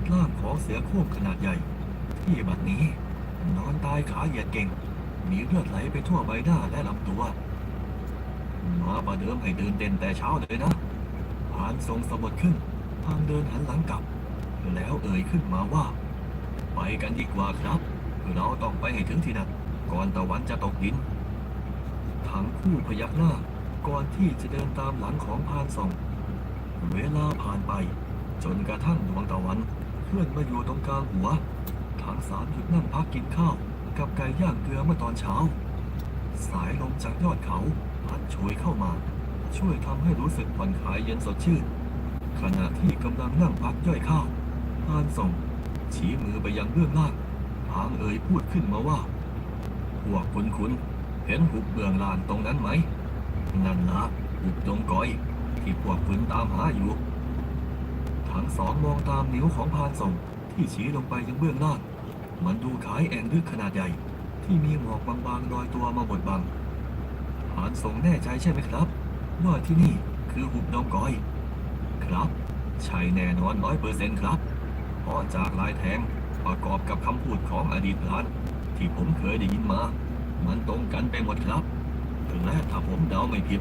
ฏร่างของเสือโคร่งขนาดใหญ่ ที่บัดนี้ นอนตายขาเหยียดเก่ง มีเลือดไหลไปทั่วใบหน้าและลำตัวมาประเดิมให้ตื่นเต้นแต่เช้าเลยนะพานทรงสะบดขึ้นพางเดินหันหลังกลับ แล้วเอ่ยขึ้นมาว่า ไปกันดีกว่าครับ เราต้องไปให้ถึงที่นั่นก่อนตะวันจะตกดินทั้งคู่พยักหน้าก่อนที่จะเดินตามหลังของพานส่งเวลาผ่านไป จนกระทั่งดวงตะวัน เพื่อนมาอยู่ตรงกลางหัวทั้งสามหยุดนั่งพักกินข้าว กับไก่ย่างเกลือเมื่อตอนเช้า สายลมจากยอดเขาพัดโชยเข้ามา ช่วยทำให้รู้สึกผ่อนคลายเย็นสดชื่น ขณะที่กำลังนั่งพักย่อยข้าวพานส่ง ชี้มือไปยังเบื้องล่างพางเอ่ยพูดขึ้นมาว่าพวกคุณคุณเห็นหุบเบื้องลานตรงนั้นไหม นั่นละหุบดงก้อย ที่พวกคุณตามหาอยู่ ทั้งสองมองตามนิ้วของพานส่งที่ชี้ลงไปยังเบื้องล่าง มันดูคล้ายแอ่งลึกขนาดใหญ่ ที่มีหมอกบางๆลอยตัวมาบดบังพานส่งแน่ใจใช่ไหมครับ ว่าที่นี่คือหุบดงก้อย ครับ ใช่แน่นอนร้อยเปอร์เซ็นต์ครับเพราะจากลายแทงประกอบกับคำพูดของอดีตพรานที่ผมเคยได้ยินมา มันตรงกันไปหมดครับและถ้าผมเดาไม่ผิด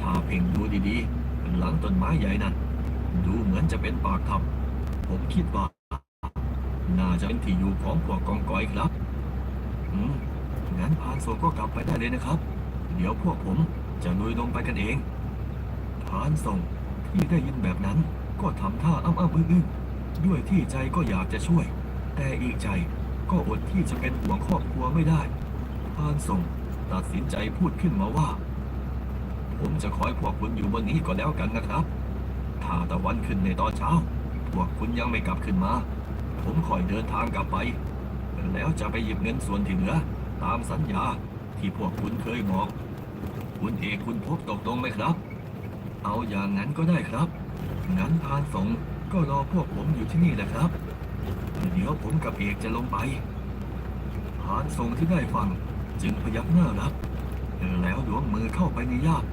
ถ้าเพ่งดูดีๆหลังต้นไม้ใหญ่นั้น ดูเหมือนจะเป็นปากถ้ำผมคิดว่า น่าจะเป็นที่อยู่ของพวกกองกอยครับ อืม งั้นพานโซก็กลับไปได้เลยนะครับ เดี๋ยวพวกผมจะลุยลงไปกันเองพานส่งที่ได้ยินแบบนั้นก็ทำท่าอ้ำอ้ำอึ้งอึ้งด้วยที่ใจก็อยากจะช่วย แต่อีกใจก็อดที่จะเป็นห่วงครอบครัวไม่ได้พานส่งตัดสินใจพูดขึ้นมาว่า ผมจะคอยพวกคุณอยู่บนนี้ก็แล้วกันนะครับ ถ้าตะวันขึ้นในตอนเช้า พวกคุณยังไม่กลับขึ้นมา ผมคอยเดินทางกลับไป แล้วจะไปหยิบเงินส่วนที่เหลือ ตามสัญญาที่พวกคุณเคยบอก คุณเอกคุณพบตกลงไหมครับ เอาอย่างนั้นก็ได้ครับ งั้นพานสงก็รอพวกผมอยู่ที่นี่แหละครับ เดี๋ยวผมกับเอกจะลงไป พานสงที่ได้ฟังจึงพยักหน้ารับแล้วหลวงมือเข้าไปในย่าม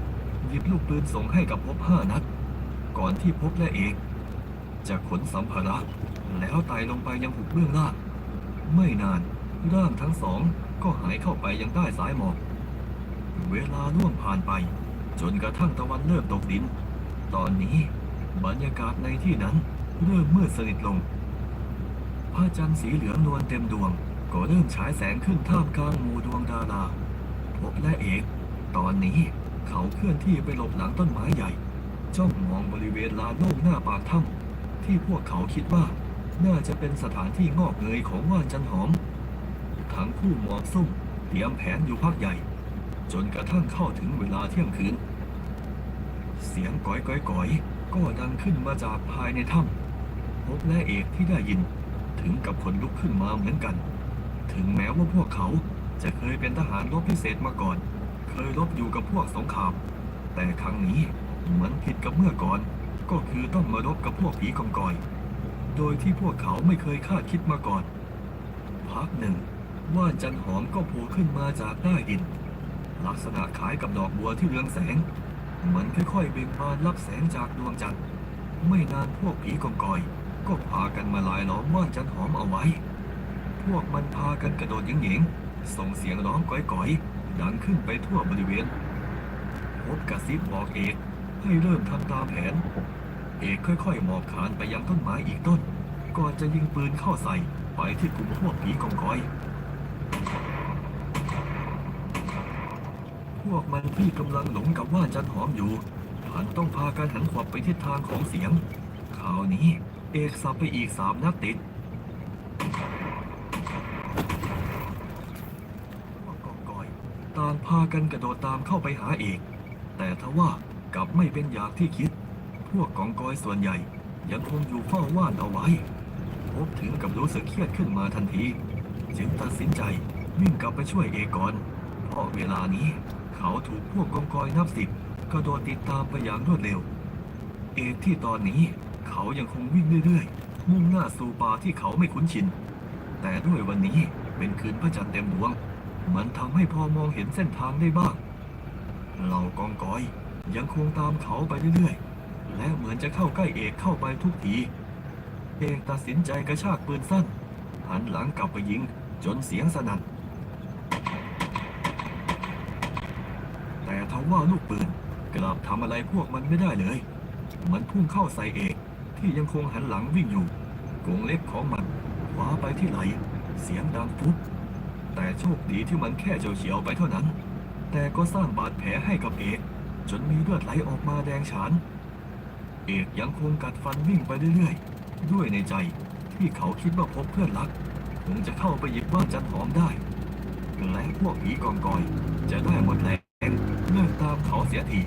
หยิบลูกปืนส่งให้กับพบห้านัด ก่อนที่พบและเอกจะขนสัมภาระ แล้วไต่ลงไปยังหุบเบื้องล่าง ไม่นานร่างทั้งสองก็หายเข้าไปยังใต้สายหมอก เวลาล่วงผ่านไป จนกระทั่งตะวันเริ่มตกดิน ตอนนี้บรรยากาศในที่นั้นเริ่มมืดสนิทลง พระจันทร์สีเหลืองนวลเต็มดวง ก็เริ่มฉายแสงขึ้นท่ามกลางหมู่ดวงดาราพบและเอก ตอนนี้เขาเคลื่อนที่ไปหลบหลังต้นไม้ใหญ่ จ้องมองบริเวณลานโล่งหน้าปากถ้ำที่พวกเขาคิดว่า น่าจะเป็นสถานที่งอกเงยของว่านจันหอม ทั้งคู่มองซุ่มเตรียมแผนอยู่พักใหญ่ จนกระทั่งเข้าถึงเวลาเที่ยงคืน เสียงก้อยก้อยก้อยก็ดังขึ้นมาจากภายในถ้ำพบและเอกที่ได้ยิน ถึงกับขนลุกขึ้นมาเหมือนกัน ถึงแม้ว่าพวกเขาจะเคยเป็นทหารรบพิเศษมาก่อน เคยรบอยู่กับพวกสงคราม แต่ครั้งนี้ มันผิดกับเมื่อก่อน ก็คือต้องมารบกับพวกผีกองกอย โดยที่พวกเขาไม่เคยคาดคิดมาก่อน พักหนึ่ง ว่านจันหอมก็โผล่ขึ้นมาจากใต้ดิน ลักษณะคล้ายกับดอกบัวที่เรืองแสง มันค่อยๆเบ่งบานรับแสงจากดวงจันทร์ไม่นานพวกผีกองกอย ก็พากันมาลายล้อมว่านจันหอมเอาไว้ พวกมันพากันกระโดดหยิงๆส่งเสียงร้องก้อยๆดังขึ้นไปทั่วบริเวณพบกระซิบบอกเอก ให้เริ่มทำตามแผน เอกค่อยๆหมอบขานไปยังต้นไม้อีกต้น ก่อนจะยิงปืนเข้าใส่ไปที่กลุ่มพวกผีกองกอย พวกมันที่กำลังหลงกับว่าจันหอมอยู่หันต้องพากันหันขวับไปทิศทางของเสียงคราวนี้เอกสับไปอีกสามนัดติดพวกกองกอย ต่างพากันกระโดดตามเข้าไปหาเอก แต่ทว่า กับไม่เป็นอย่างที่คิด พวกกองกอยส่วนใหญ่ ยังคงอยู่เฝ้าว่านเอาไว้ พบถึงกับรู้สึกเครียดขึ้นมาทันที จึงตัดสินใจวิ่งกลับไปช่วยเอกก่อนเพราะเวลานี้ เขาถูกพวกกองกอยนับสิบกระโดดติดตามไปอย่างรวดเร็ว เอกที่ตอนนี้เขายังคงวิ่งเรื่อยๆ มุ่งหน้าสู่ป่าที่เขาไม่คุ้นชิน แต่ด้วยวันนี้เป็นคืนพระจันทร์เต็มดวง มันทำให้พอมองเห็นเส้นทางได้บ้าง เหล่ากองกอย ยังคงตามเขาไปเรื่อยๆ และเหมือนจะเข้าใกล้เอกเข้าไปทุกที เอกตัดสินใจกระชากปืนสั้น หันหลังกลับไปยิงจนเสียงสนั่น แต่ทว่าลูกปืนกลับทำอะไรพวกมันไม่ได้เลย มันพุ่งเข้าใส่เอกที่ยังคงหันหลังวิ่งอยู่กงเล็บของมันคว้าไปที่ไหล เสียงดังฟุบแต่โชคดีที่มันแค่เฉียวๆไปเท่านั้น แต่ก็สร้างบาดแผลให้กับเอก จนมีเลือดไหลออกมาแดงฉาน เอกยังคงกัดฟันวิ่งไปเรื่อยๆ ด้วยในใจที่เขาคิดว่าพบเพื่อนรัก คงจะเข้าไปหยิบบ้านจันหอมได้ และพวกผีกองกอย จะได้หมดแรงเลิกตามเขาเสียที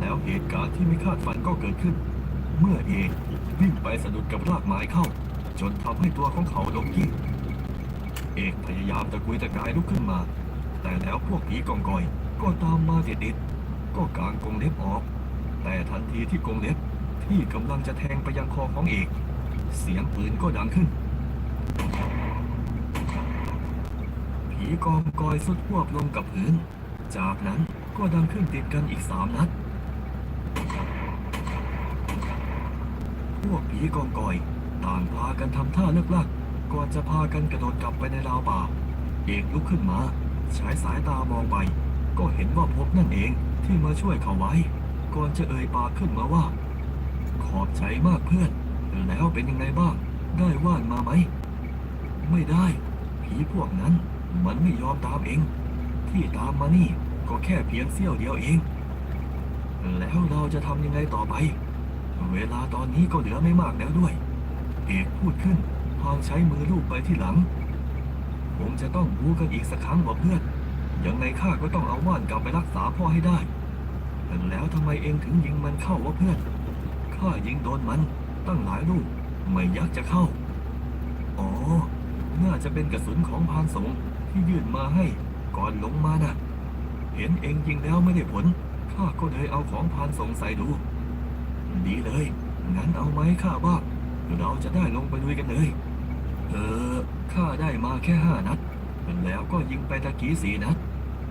แล้วเหตุการณ์ที่ไม่คาดฝันก็เกิดขึ้น เมื่อเอกวิ่งไปสะดุดกับรากไม้เข้า จนทำให้ตัวของเขาล้มยิ่งเอกพยายามตะกุยตะกายลุกขึ้นมา แต่แล้วพวกผีกองกอย ก็ตามมาติดๆ ก็กางกรงเล็บออก แต่ทันทีที่กรงเล็บที่กำลังจะแทงไปยังคอของเอก เสียงปืนก็ดังขึ้น ผีกองกอยสุดพวบลงกับพื้น จากนั้นก็ดังขึ้นติดกันอีกสามนัด พวกผีกองกอยต่างพากันทำท่าเลิกลักก่อนจะพากันกระโดดกลับไปในราวป่า เอกลุกขึ้นมาใช้สายตามองไป ก็เห็นว่าพบนั่นเอง ที่มาช่วยเขาไว้ ก่อนจะเอ่ยปากขึ้นมาว่า ขอบใจมากเพื่อน แล้วเป็นยังไงบ้าง ได้ว่านมาไหม ไม่ได้ ผีพวกนั้นมันไม่ยอมตามเอง ที่ตามมานี่ก็แค่เพียงเสี้ยวเดียวเอง แล้วเราจะทำยังไงต่อไป เวลาตอนนี้ก็เหลือไม่มากแล้วด้วย เอกพูดขึ้นพางใช้มือลูบไปที่หลัง ผมจะต้องบูกันอีกสักครั้งบ่เพื่อน ยังไงข้าก็ต้องเอาว่านกลับไปรักษาพ่อให้ได้แล้วทำไมเองถึงยิงมันเข้าวะเพื่อน ข้ายิงโดนมันตั้งหลายลูกไม่อยากจะเข้า อ๋อ น่าจะเป็นกระสุนของพานสงที่ยื่นมาให้ก่อนลงมานะเห็นเองยิงแล้วไม่ได้ผล ข้าก็เลยเอาของพานสงใส่ดู ดีเลย งั้นเอาไหมข้าบ้างเราจะได้ลงไปลุยกันเลย เออ ข้าได้มาแค่ห้านัด แล้วก็ยิงไปตะกี้สี่นัด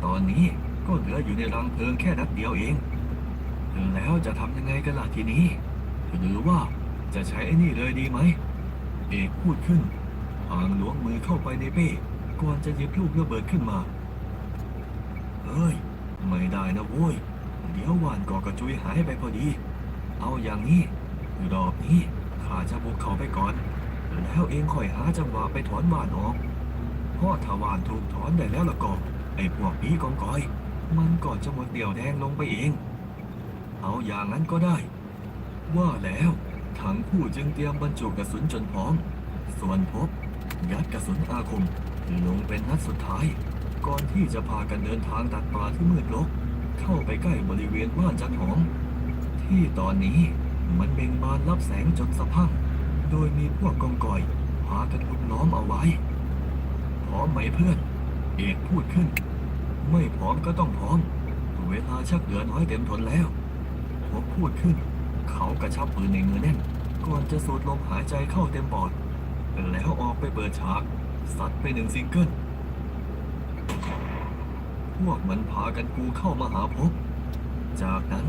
ตอนนี้ก็เหลืออยู่ในรังเพลิงแค่นัดเดียวเอง แล้วจะทำยังไงกันล่ะทีนี้ หรือว่าจะใช้ไอ้นี่เลยดีไหม เอกพูดขึ้นพางหลวงมือเข้าไปในเป้ก่อนจะหยิบลูกระเบิดขึ้นมาเฮ้ย ไม่ได้นะโว้ย เดี๋ยววานก่อกระจุยหายไปพอดี เอาอย่างนี้รอบนี้ข้าจะบุกเข้าไปก่อน แล้วเองค่อยหาจังหวะไปถอนวานออก พราะถ้าวานถูกถอนได้แล้วละก็ไอ้พวกผีกองกอย มันก็จะหมดเดี่ยวแดงลงไปเอง เอาอย่างนั้นก็ได้ ว่าแล้วทั้งคู่จึงเตรียมบรรจุกระสุนจนพร้อม ส่วนพบ ยัดกระสุนอาคมลงเป็นนัดสุดท้าย ก่อนที่จะพากันเดินทางตัดป่าที่มืดรกเข้าไปใกล้บริเวณบ้านจันหอม ที่ตอนนี้มันเบ่งบานรับแสงจนสะพัง โดยมีพวกกองกอยพากันลุกล้อมเอาไว้ ร้อมไหมเพื่อน เอกพูดขึ้น ไม่พร้อมก็ต้องพร้อม เวลาชักเหลือน้อยเต็มทนแล้วพบพูดขึ้น เขากระชับปืนในมือแน่น ก่อนจะสูดลมหายใจเข้าเต็มปอด แล้วออกไปเปิดฉากสัดไปหนึ่งซิงเกิลพวกมันพากันกูเข้ามาหาพบ จากนั้น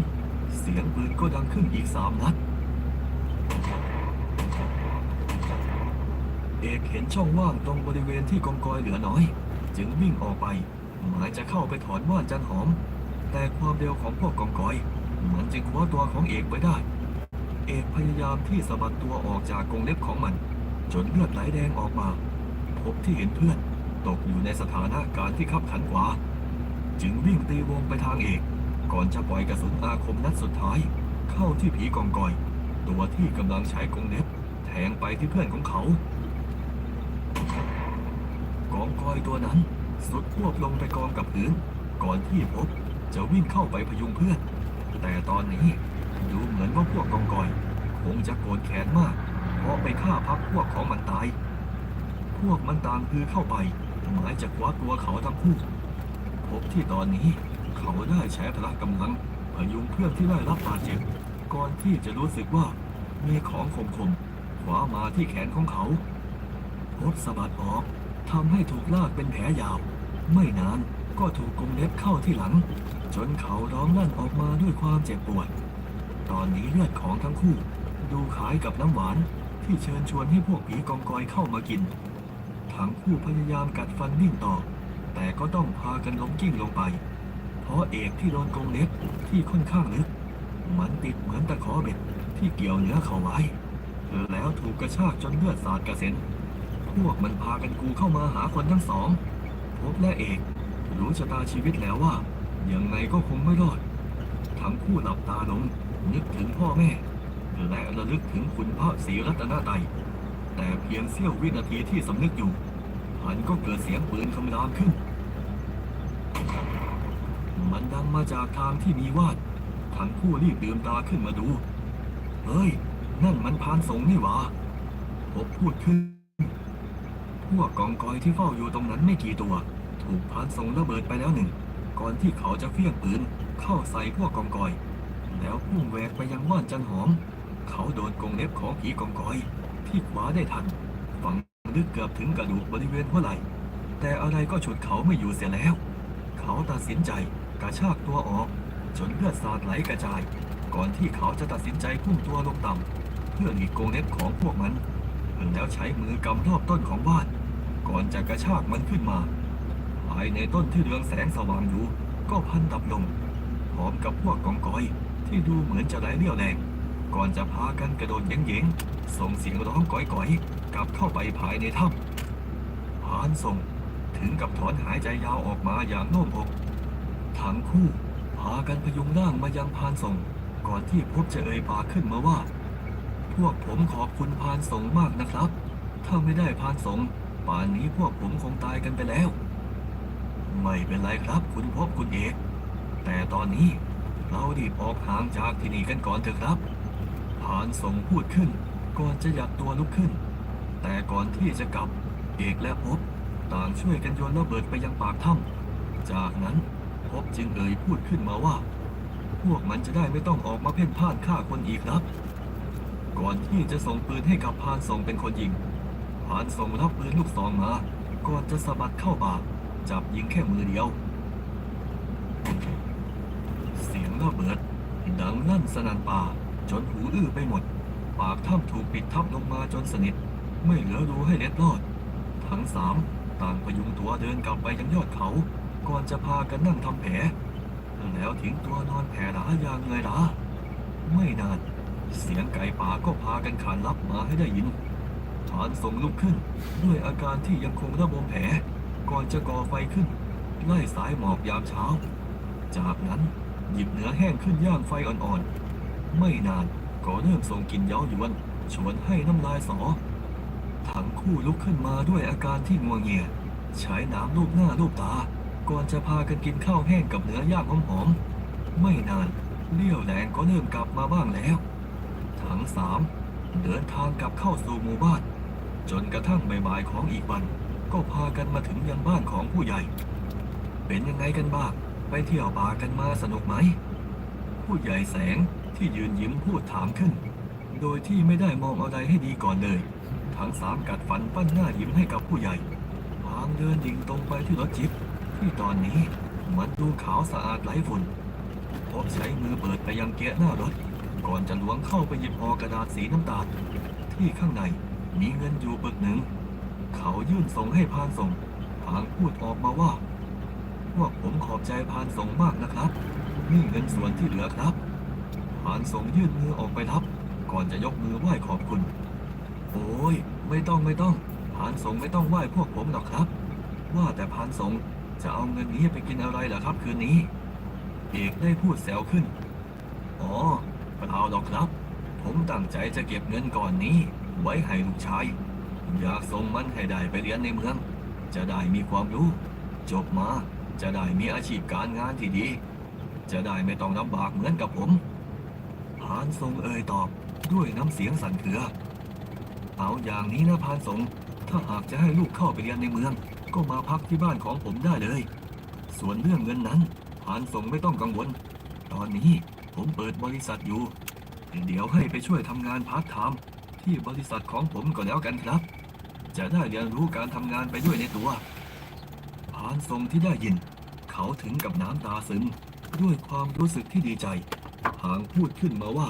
เสียงปืนก็ดังขึ้นอีกสามนัด เอกเห็นช่องว่างตรงบริเวณที่กองกอยเหลือน้อย จึงวิ่งออกไป หมายจะเข้าไปถอนว่านจันหอม แต่ความเร็วของพวกกองกอย มันจึงคว้าตัวของเอกไว้ได้ เอกพยายามที่สะบัดตัวออกจากกรงเล็บของมัน จนเลือดไหลแดงออกมา พบที่เห็นเพื่อน ตกอยู่ในสถานะการที่ขับขันกว่า จึงวิ่งตีวงไปทางเอก ก่อนจะปล่อยกระสุนอาคมนัดสุดท้าย เข้าที่ผีกองกอย ตัวที่กำลังใช้กรงเล็บแทงไปที่เพื่อนของเขา กองกอยตัวนั้นสุดควบลงไปกองกับพื้น ก่อนที่พบจะวิ่งเข้าไปพยุงเพื่อน แต่ตอนนี้ดูเหมือนว่าพวกกองกอยคงจะโกรธแค้นมาก เพราะไปฆ่าพักพวกของมันตาย พวกมันต่างคือเข้าไปหมายจะคว้าตัวเขาทั้งคู่ พบที่ตอนนี้เขาได้ใช้พละกำลังพยุงเพื่อนที่ได้รับบาดเจ็บ ก่อนที่จะรู้สึกว่ามีของคมๆคว้ามาที่แขนของเขา พบสะบัดออกทำให้ถูกลากเป็นแผลยาว ไม่นานก็ถูกกรงเล็บเข้าที่หลัง จนเขาร้องลั่นออกมาด้วยความเจ็บปวด ตอนนี้เลือดของทั้งคู่ ดูคล้ายกับน้ำหวานที่เชิญชวนให้พวกผีกองกอยเข้ามากิน ทั้งคู่พยายามกัดฟันวิ่งต่อ แต่ก็ต้องพากันล้มกิ้งลงไป เพราะเอกที่โดนกรงเล็บที่ค่อนข้างลึก มันติดเหมือนตะขอเบ็ดที่เกี่ยวเนื้อเขาไว้ แล้วถูกกระชากจนเลือดสาดกระเซ็น พวกมันพากันกูเข้ามาหาคนทั้งสอง พบและเอก รู้ชะตาชีวิตแล้วว่า ยังไงก็คงไม่รอด ทั้งคู่หลับตาลงนึกถึงพ่อแม่ และระลึกถึงคุณพระศรีรัตนตรัยแต่เพียงเสี้ยววินาทีที่สำนึกอยู่พันก็เกิดเสียงปืนคำรามขึ้น มันดังมาจากทางที่มีวาดทั้งคู่รีบลืมตาขึ้นมาดู เฮ้ย นั่นมันพานสงนี่หว่าพบพูดขึ้น พวกกองกอยที่เฝ้าอยู่ตรงนั้นไม่กี่ตัว ถูกพานสงระเบิดไปแล้วหนึ่ง ก่อนที่เขาจะเฟี้ยงปืนเข้าใส่พวกกองกอย แล้วพุ่งแหวกไปยังว่านจันหอม เขาโดนกงเล็บของผีกองกอย ที่ขวาได้ทันฝังลึกเกือบถึงกระดูกบริเวณหัวไหล่แต่อะไรก็ฉุดเขาไม่อยู่เสียแล้ว เขาตัดสินใจกระชากตัวออก จนเลือดสาดไหลกระจาย ก่อนที่เขาจะตัดสินใจพุ่งตัวลงต่ำเพื่อหลีกกงเล็บของพวกมัน แล้วใช้มือกำรอบต้นของบ้าน ก่อนจะกระชากมันขึ้นมา ภายในต้นที่เรืองแสงสว่างอยู่ ก็พันดับลง พร้อมกับพวกกองกอย ที่ดูเหมือนจะไร้เรี่ยวแรง ก่อนจะพากันกระโดดเย้งๆส่งเสียงร้องก๋อยๆกลับเข้าไปภายในถ้ำพานส่งถึงกับถอนหายใจยาวออกมาอย่างโล่งอกทั้งคู่พากันพยุงร่างมายังพานส่ง ก่อนที่พบจะเอ่ยปากขึ้นมาว่า พวกผมขอบคุณพานส่งมากนะครับ ถ้าไม่ได้พานส่งป่านนี้พวกผมคงตายกันไปแล้ว ไม่เป็นไรครับคุณพบคุณเอก แต่ตอนนี้เรารีบออกห่างจากที่นี่กันก่อนเถอะครับพานส่งพูดขึ้น ก่อนจะหยัดตัวลุกขึ้น แต่ก่อนที่จะกลับ เอกและพบต่างช่วยกันโยนระเบิดไปยังปากถ้ำจากนั้นพบจึงเอ่ยพูดขึ้นมาว่า พวกมันจะได้ไม่ต้องออกมาเพ่นพ่านฆ่าคนอีกครับ ก่อนที่จะส่งปืนให้กับพานส่งเป็นคนยิง พานส่งรับปืนลูกซองมา ก่อนจะสะบัดเข้าปากจับยิงแค่มือเดียว เสียงระเบิด ดังลั่นสนั่นป่า จนหูอื้อไปหมด ปากถ้ำถูกปิดทับลงมาจนสนิท ไม่เหลือรูให้เล็ดลอด ทั้งสามต่างพยุงตัวเดินกลับไปยังยอดเขา ก่อนจะพากันนั่งทำแผลแล้วทิ้งตัวนอนแผ่ราอย่างเหนื่อยล้าไม่นาน เสียงไก่ป่าก็พากันขานรับมาให้ได้ยินฐานส่งลุกขึ้น ด้วยอาการที่ยังคงระบมแผล ก่อนจะก่อไฟขึ้นไล่สายหมอกยามเช้า จากนั้นหยิบเนื้อแห้งขึ้นย่างไฟอ่อนๆ ไม่นานก็เริ่มส่งกลิ่นเย้ายวน ชวนให้น้ำลายสอ ทั้งคู่ลุกขึ้นมาด้วยอาการที่งัวงเงียใช้น้ำลูบหน้าลูบตา ก่อนจะพากันกินข้าวแห้งกับเนื้อย่างหอมๆ ไม่นานเลี้ยวแรงก็เริ่มกลับมาบ้างแล้ว ทั้งสามเดินทางกลับเข้าสู่หมู่บ้าน จนกระทั่งบ่ายๆของอีกวัน ก็พากันมาถึงยังบ้านของผู้ใหญ่ เป็นยังไงกันบ้างไปเที่ยวป่ากันมาสนุกไหม ผู้ใหญ่แสงที่ยืนยิ้มพูดถามขึ้น โดยที่ไม่ได้มองอะไรให้ดีก่อนเลย ทั้งสามกัดฟันปั้นหน้ายิ้มให้กับผู้ใหญ่พางเดินดิ่งตรงไปที่รถจิบที่ตอนนี้มันดูขาวสะอาดไร้ฝุ่นพบใช้มือเปิดไปยังเกียร์หน้ารถ ก่อนจะล้วงเข้าไปหยิบออกระดาษสีน้ำตาล ที่ข้างในมีเงินอยู่ปึกหนึ่ง เขายื่นส่งให้พานส่งพางพูดออกมาว่า พวกผมขอบใจพานส่งมากนะครับ นี่เงินส่วนที่เหลือครับ พานส่งยื่นมือออกไปรับ ก่อนจะยกมือไหว้ขอบคุณ โอ้ย ไม่ต้องไม่ต้อง พานส่งไม่ต้องไหว้พวกผมหรอกครับ ว่าแต่พานส่งจะเอาเงินนี้ไปกินอะไรล่ะครับคืนนี้ เอกได้พูดแซวขึ้น อ๋อ หรอกครับ ผมตั้งใจจะเก็บเงินก่อนนี้ ไว้ให้ลูกชาย อยากส่งมันให้ได้ไปเรียนในเมือง จะได้มีความรู้ จบมาจะได้มีอาชีพการงานที่ดี จะได้ไม่ต้องลำบากเหมือนกับผมพานทรงเอ่ยตอบด้วยน้ำเสียงสั่นเครือ เอาอย่างนี้นะพานทรงถ้าหากจะให้ลูกเข้าไปเรียนในเมือง ก็มาพักที่บ้านของผมได้เลย ส่วนเรื่องเงินนั้นพานทรงไม่ต้องกังวล ตอนนี้ผมเปิดบริษัทอยู่ เดี๋ยวให้ไปช่วยทำงานพาร์ทไทม์ที่บริษัทของผมก็แล้วกันครับ จะได้เรียนรู้การทำงานไปด้วยในตัวพานทรงที่ได้ยิน เขาถึงกับน้ำตาซึมด้วยความรู้สึกที่ดีใจ หางพูดขึ้นมาว่า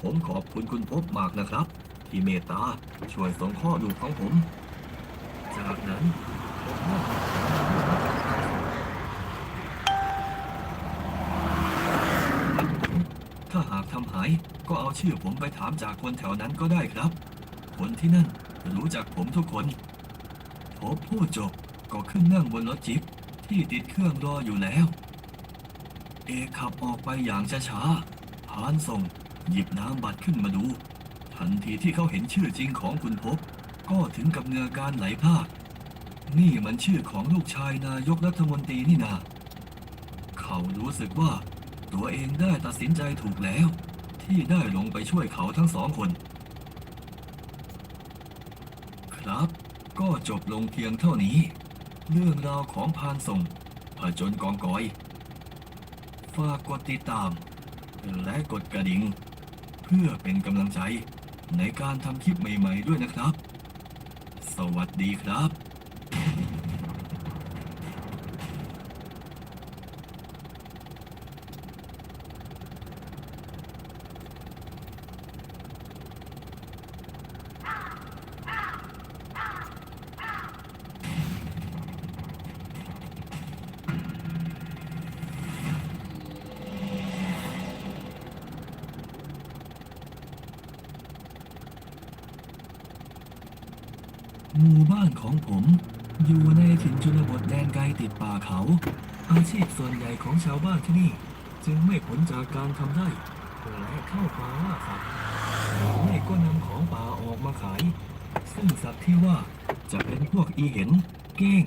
ผมขอบคุณคุณพบมากนะครับ ที่เมตตาช่วยสงเคราะห์ลูของผม จากนั้นผมมอบหมายถ้าหา ก็เอาชื่อผมไปถามจากคนแถวนั้นก็ได้ครับ คนที่นั่นรู้จักผมทุกคนผมพูดจบก็ขึ้นนั่งบนรถจิ๊ปที่ติดเครื่องรออยู่แล้ว เอกขับออกไปอย่างช้าๆพานส่ง หยิบน้ำบัตรขึ้นมาดู ทันทีที่เขาเห็นชื่อจริงของคุณพบ ก็ถึงกับเงือการไหลพากนี่มันชื่อของลูกชายนายกรัฐมนตรีนี่นา เขารู้สึกว่าตัวเองได้ตัดสินใจถูกแล้ว ที่ได้ลงไปช่วยเขาทั้งสองคน ครับ ก็จบลงเพียงเท่านี้ เรื่องราวของพานส่งผจญกองกอย ฝากกดติดตาม และกดกระดิ่ง เพื่อเป็นกำลังใจในการทำคลิปใหม่ ๆ ด้วยนะครับ สวัสดีครับ หมู่บ้านของผม อยู่ในถิ่นชนบทแดนไกลติดป่าเขา อาชีพส่วนใหญ่ของชาวบ้านที่นี่ จึงไม่ผลจากการทำไร่และเข้าป่าล่าสัตว์หรือไม่ก็นำของป่าออกมาขาย ซึ่งสัตว์ที่ว่าจะเป็นพวกอีเห็น เก้ง